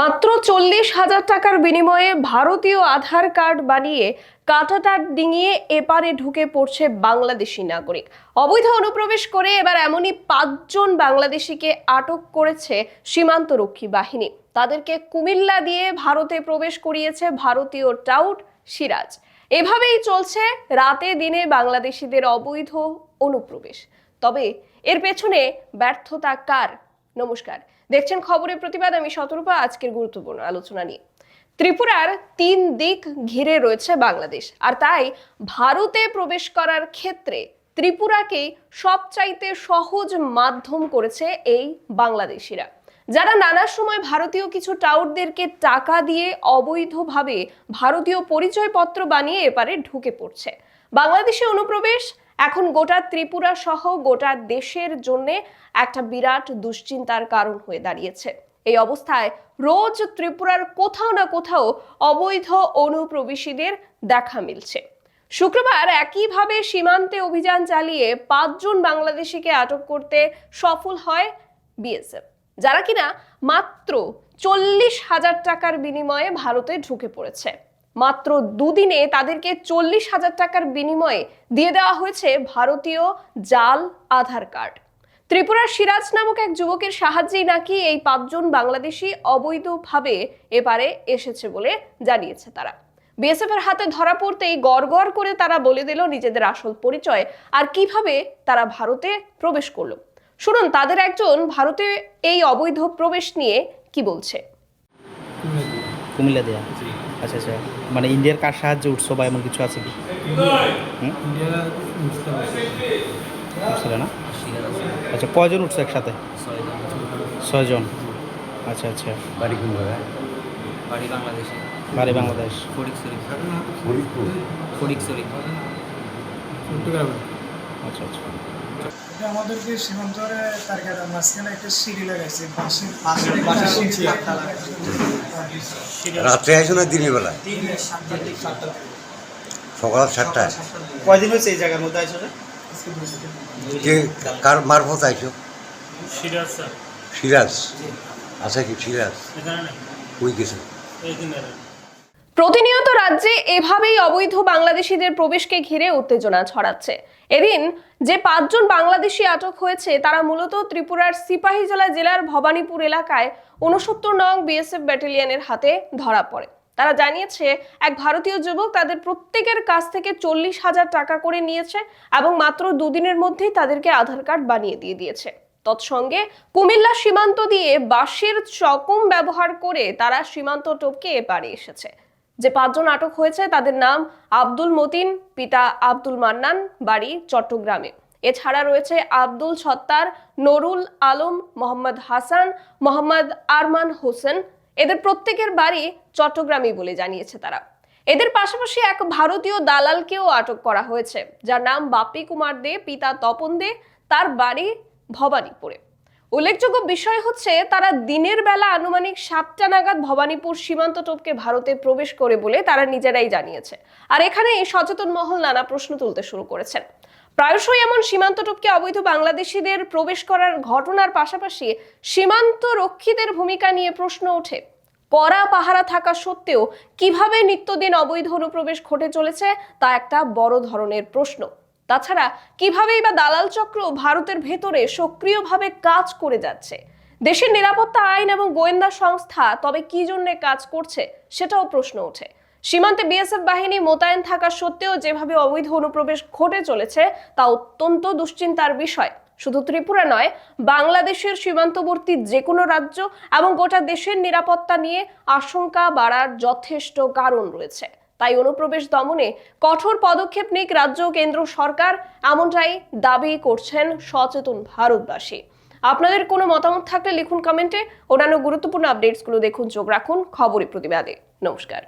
মাত্র চল্লিশ হাজার টাকার বিনিময়ে ভারতীয় আধার কার্ড বানিয়ে কাটাটার ডিঙিয়ে এপারে ঢুকে পড়ছে বাংলাদেশি নাগরিক। অবৈধ অনুপ্রবেশ করে এবার এমনই পাঁচজন বাংলাদেশিকে আটক করেছে সীমান্তরক্ষী বাহিনী। তাদেরকে কুমিল্লা দিয়ে ভারতে প্রবেশ করিয়েছে ভারতীয় টাউট সিরাজ। এভাবেই চলছে রাতে দিনে বাংলাদেশিদের অবৈধ অনুপ্রবেশ। তবে এর পেছনে ব্যর্থতা কার? নমস্কার। দেখছেন খবরের প্রতিবাদ, আমি শতরূপা আজকের গুরুত্বপূর্ণ আলোচনা নিয়ে। ত্রিপুরার তিন দিক ঘিরে রয়েছে বাংলাদেশ। আর তাই ভারতে প্রবেশ করার ক্ষেত্রে ত্রিপুরাকেই সবচাইতে সহজ মাধ্যম করেছে এই বাংলাদেশিরা। যারা নানা সময় ভারতীয় কিছু টাউটদেরকে টাকা দিয়ে অবৈধভাবে ভারতীয় পরিচয়পত্র বানিয়ে এপারে ঢুকে পড়ছে। বাংলাদেশে অনুপ্রবেশ এখন গোটা ত্রিপুরা সহ গোটা দেশের জন্য একটা বিরাট দুশ্চিন্তার কারণ হয়ে দাঁড়িয়েছে। এই অবস্থায় রোজ ত্রিপুরার কোথাও না কোথাও অবৈধ অনুপ্রবেশীদের দেখা মিলছে। শুক্রবার একইভাবে সীমান্তে অভিযান চালিয়ে পাঁচজন বাংলাদেশিকে আটক করতে সফল হয় বিএসএফ, যারা কিনা মাত্র চল্লিশ হাজার টাকার বিনিময়ে ভারতে ঢুকে পড়েছে। মাত্র দুদিনে তাদেরকে চল্লিশ হাজার টাকার বিনিময়ে দিয়ে দেওয়া হয়েছে ভারতীয় জাল আধার কার্ড। ত্রিপুরার সিরাজ নামক এক যুবকের সাহায্যেই নাকি এই পাঁচজন বাংলাদেশি অবৈধভাবে এপারে এসেছে বলে জানিয়েছে তারা। বিএসএফ এর হাতে ধরা পড়তেই গড় গড় করে তারা বলে দিল নিজেদের আসল পরিচয় আর কীভাবে তারা ভারতে প্রবেশ করল। শুনুন তাদের একজন ভারতে এই অবৈধ প্রবেশ নিয়ে কি বলছে? কুমিল্লা। দেয়া। আচ্ছা আচ্ছা। মানে ইন্ডিয়ার কার সাহায্যে উঠছো বা এমন কিছু আছে কি? উঠছিল না? আচ্ছা কয়জন উঠছো একসাথে? ছয়জন। আচ্ছা আচ্ছা। বাড়ি কোন জায়গায়? বাড়ি বাংলাদেশে। বাড়ি বাংলাদেশ। ফরিকছড়ি চট্টগ্রামে আচ্ছা আচ্ছা। আমাদেরকে সীমান্তরে তারকাটা মাঝখানে একটা সিঁড়ি লাগাইছে বাঁশের বাঁশের- বাঁশের সিঁড়ি। লাগাইছে। রাত্রে আসুন না দিনের বেলা? সকাল সাতটায়। কয়দিন হয়েছে এই জায়গার মধ্যে আইসো কে কার মারফত আইসো? সিরাজ আছে কি? সিরাজ। ওই গেছে? প্রতিনিয়ত রাজ্যে এভাবেই অবৈধ বাংলাদেশিদের প্রবেশকে ঘিরে উত্তেজনা ছড়াচ্ছে। এদিন যে পাঁচজন বাংলাদেশি আটক হয়েছে, তারা মূলত ত্রিপুরার সিপাহীজলা জেলার ভবানীপুর এলাকায় উনসত্তর নং বিএসএফ ব্যাটালিয়নের হাতে ধরা পড়ে। তারা জানিয়েছে, এক ভারতীয় যুবক তাদের প্রত্যেকের কাছ থেকে চল্লিশ হাজার টাকা করে নিয়েছে এবং মাত্র দুদিনের মধ্যেই তাদেরকে আধার কার্ড বানিয়ে দিয়ে দিয়েছে। তৎসঙ্গে কুমিল্লা সীমান্ত দিয়ে বাঁশের চকম ব্যবহার করে তারা সীমান্ত টপকে এপারে এসেছে। যে পাঁচজন আটক হয়েছে, তাদের নাম আব্দুল মতিন, পিতা আব্দুল মান্নান, বাড়ি চট্টগ্রামে। এছাড়া রয়েছে আব্দুল সত্তার, নুরুল আলম, মোহাম্মদ হাসান, মোহাম্মদ আরমান হোসেন। এদের প্রত্যেকের বাড়ি চট্টগ্রামেই বলে জানিয়েছে তারা। এদের পাশাপাশি এক ভারতীয় দালালকেও আটক করা হয়েছে, যার নাম বাপি কুমার দে, পিতা তপন দে, তার বাড়ি ভবানীপুরে। উল্লেখযোগ্য বিষয় হচ্ছে, তারা দিনের বেলা আনুমানিক সাতটা নাগাদ ভবানীপুর সীমান্ত টপকে ভারতে প্রবেশ করে বলে তারা নিজেরাই জানিয়েছে। আর এখানে এই সচেতন মহল নানা প্রশ্ন তুলতে শুরু করেছেন। প্রায়শই এমন সীমান্ত টপকে অবৈধ বাংলাদেশিদের প্রবেশ করার ঘটনার পাশাপাশি সীমান্ত রক্ষীদের ভূমিকা নিয়ে প্রশ্ন ওঠে। কড়া পাহারা থাকা সত্ত্বেও কীভাবে নিত্যদিন অবৈধ অনুপ্রবেশ ঘটে চলেছে, তা একটা বড় ধরনের প্রশ্ন। তাছাড়া কিভাবেই বা দালাল চক্র ভারতের ভেতরে সক্রিয়ভাবে কাজ করে যাচ্ছে? দেশের নিরাপত্তা আইন এবং গোয়েন্দা সংস্থা তবে কি জন্য কাজ করছে সেটাও প্রশ্ন ওঠে। সীমান্তে বিএসএফ বাহিনী মোতায়েন থাকা সত্ত্বেও যেভাবে অবৈধ অনুপ্রবেশ ঘটে চলেছে, তা অত্যন্ত দুশ্চিন্তার বিষয়। শুধু ত্রিপুরা নয়, বাংলাদেশের সীমান্তবর্তী যে কোনো রাজ্য এবং গোটা দেশের নিরাপত্তা নিয়ে আশঙ্কা বাড়ার যথেষ্ট কারণ রয়েছে। তাই অনুপ্রবেশ দমনে কঠোর পদক্ষেপ নিক রাজ্য কেন্দ্র সরকার, এমনটাই দাবি করছেন সচেতন ভারতবাসী। আপনাদের কোনো মতামত থাকলে লিখুন কমেন্টে। অন্যান্য গুরুত্বপূর্ণ আপডেটসগুলো দেখুন, চোখ রাখুন খবরের প্রতিবাদে। নমস্কার।